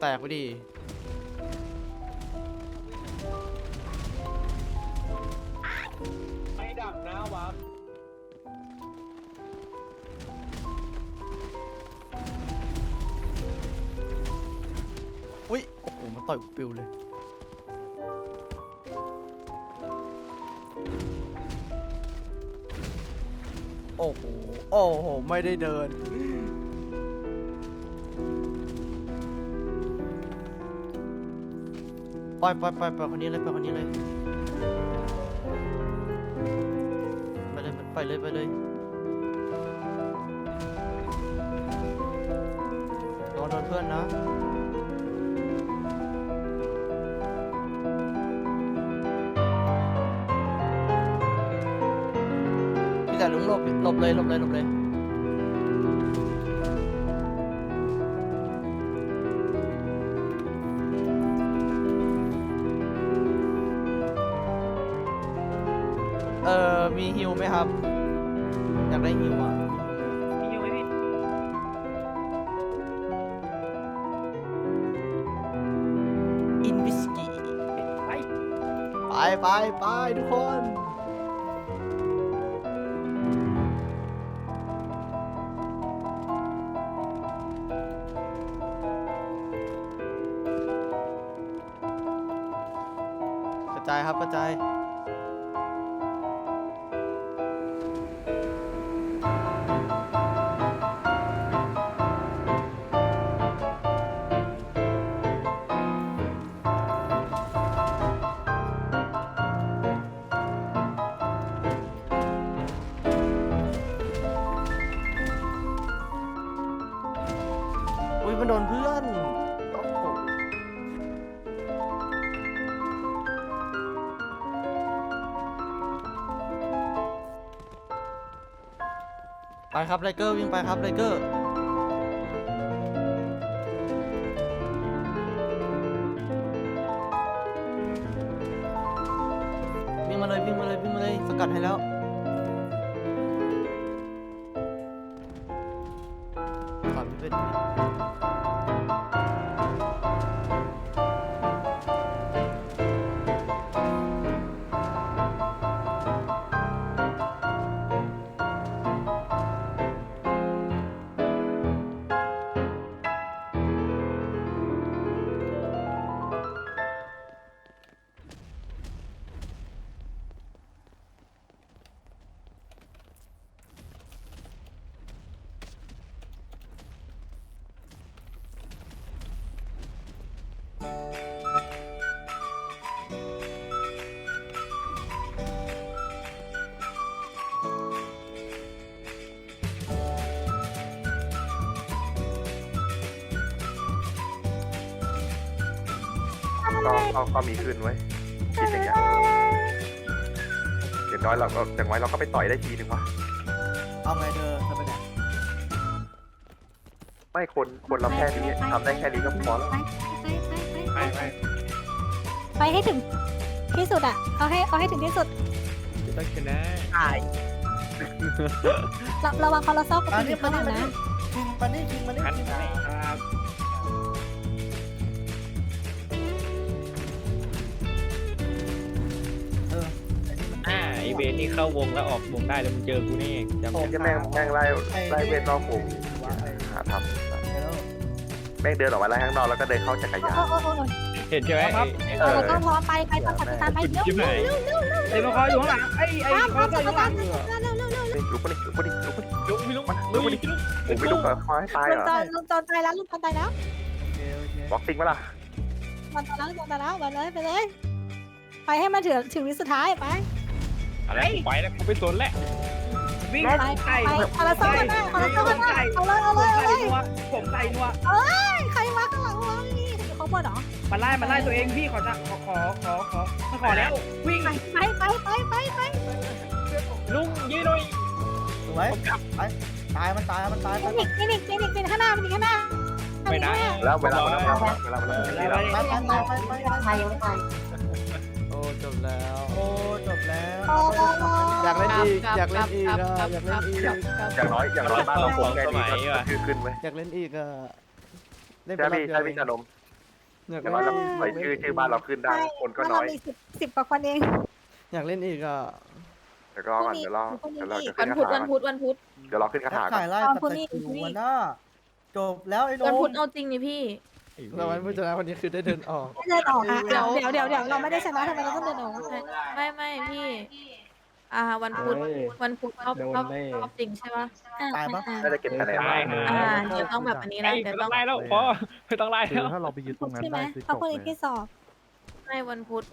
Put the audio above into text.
แตกไปดิไม่ดับนะวับอุ้ย โอ้โหมันต่อยกูปิวเลย โอ้โห โอ้โห ไม่ได้เดิน ปล่อยปล่อยปล่อยปล่อยคนนี้เลยปล่อยคนนี้เลยไปเลยไปเลยไปเลยโดนโดนเพื่อนนะพี่แต่ลุงหลบหลบเลยหลบเลยหลบเลย เอ่อมีฮิวไหมครับ อยากได้ฮิวอะมีอยู่ไหมพี่อินวิสกี้ไปไปไปไปทุกคนกระจายครับกระจาย โดนเพื่อนโอ้โหไปครับไลเกอร์วิ่งไปครับไลเกอร์วิ่งมาเลยวิ่งมาเลยวิ่งมาเลยสกัดให้แล้วขอพี่เป็น ก็ก็ก็มีขึ้นไว้ยคิดอย่างเงี้ยอย่างน้อยเราก็อย่างน้อยเราก็ไปต่อยได้ทีนึงวะเอาไงเธอเธอไปไหนไม่คนคนเราแค่นี้ทำได้แค่นี้ก็พอแล้ว ไปไปไปให้ถึงที่สุดอะเอาให้เอาให้ถึงที่สุดจะต้องชนะระระวังคอร์ซอกกับมาผู้หญินี่งข้างหลังมานะ นี่ชิงมานี่ชิงมานี่คัดชิงไปมานี่ เบนนี่เข้าวงแล้วออกวงได้แล้วมึงเจอกูแน่จำโอ้ได้จะแม่งแม่งไล่ไล่เวทนอกวงว่าไอ้หาทไอ้แล้วำแม่งเดินออกมาไล่ข้างนอกแล้วก็เดินเข้าจักรยานโอ้โอ้โอ้โอ้เห็นใช่ไหมไอ้ไอ้เออก็พร้อมไปไปตามไปตามไปเร็วชิบหายไอ้มาคอยอยู่ข้างหลังไอ้ไอ้ตามคอยตามอยู่ข้างหลังเร็วเร็วเร็วเร็วนี่ลุกมาดิลุกมาดิลุกมาดิลุกไม่ลุกมันลุลุกกมาดิลุกผมไม่ลุกเหรอคอยให้ตายลุเหงรอจอนลุงจอนตายแล้วลุงจอนตายแล้วโอเคโอเคบ็อกซิ่งปะล่ะมันตายแล้วลุงจอนตายแล้วไปเลยไปเลย ไปให้มันถึงถึงวิสุดท้ายไป อะไรกูไปแล้วกูไปสนแล้ววิ่งไปไก่ไปคอร์ซอกกันหน้าคอร์ซอกกันหน้าเอาเลยเอาผเลยมเอาเลไก่ยนัวผมไก่นัวใครมาข้างหลังวะนี่เขาบนเหรอมาไล่มาไล่ตัวเองพี่ขอจะขอขอขอขอมาขอแล้ววิ่งไปไปไปไปไปไปลุงยืนหน่อยสวยไปตายมันตายมันตายคไปลินิกคลินิกคลินิกเป็นข้างหน้าเป็นข้างหน้าไม่ได้แล้วเวลาเวลาเวลาเวลาเวลาเวลาไปไปไปไปไปไปโอ้จบแล้วโอ้จ บแล้ว โอ้โอ้โอ้อยากเล่นอีกอยากเล่นอีกอะอยากเล่นอีก อย่างน้อยอย่างน้อยบ้านเราคงแค่นี้ก็คือขึ้นไว้ยอยากเล่นอีกอะเล่นใช่ไปพี่รใช่อบเดีพี่ยวชานมอยากเดี๋เล่ยวนเราจะใส่ชื่อชื่อบ้านเราขึ้นได้ คนก็บ้านน้เราอย มีสิบสิบกว่าคนเองอยากเล่นอีกอะเดี๋ยวรอก่อนเดี๋ยวรอเดี๋ยวเราจะขึ้วันนคาพุธถาวันพุธวันพุธเดี๋ยวรอขึ้นคาถาก่อขานยไล่กับตะคิววันน่ะจบแล้วไอ้โนวันมพุธเอาจริงนี่พี่ แล้ววันผู้ชนะคนนี้คือได้เดินออก เดินออกอะเดี๋ยวเดี๋ยวเดี๋ยวเดี๋ยวเราไม่ได้ชนะทำไมเราต้องเดินออกวะไม่ไม่พี่ อ่า วันพุธวันพุธรอบรอบรอบจริงใช่ปะอะตายปะ อะน่าจะเก็บคะแนนได้มานะ อ่าเดี๋ยวต้องแบบอันนี้นะไอ้เดี๋ยวไม่ต้ต้อองงไล่แล้วพอไม่ต้องไล่คือแล้ว ถ้าเราไปยึดตรงนั้นใช่ไหมได้คือเพราะจบคนเลอื่นย ที่สอบ ให้วันพุธ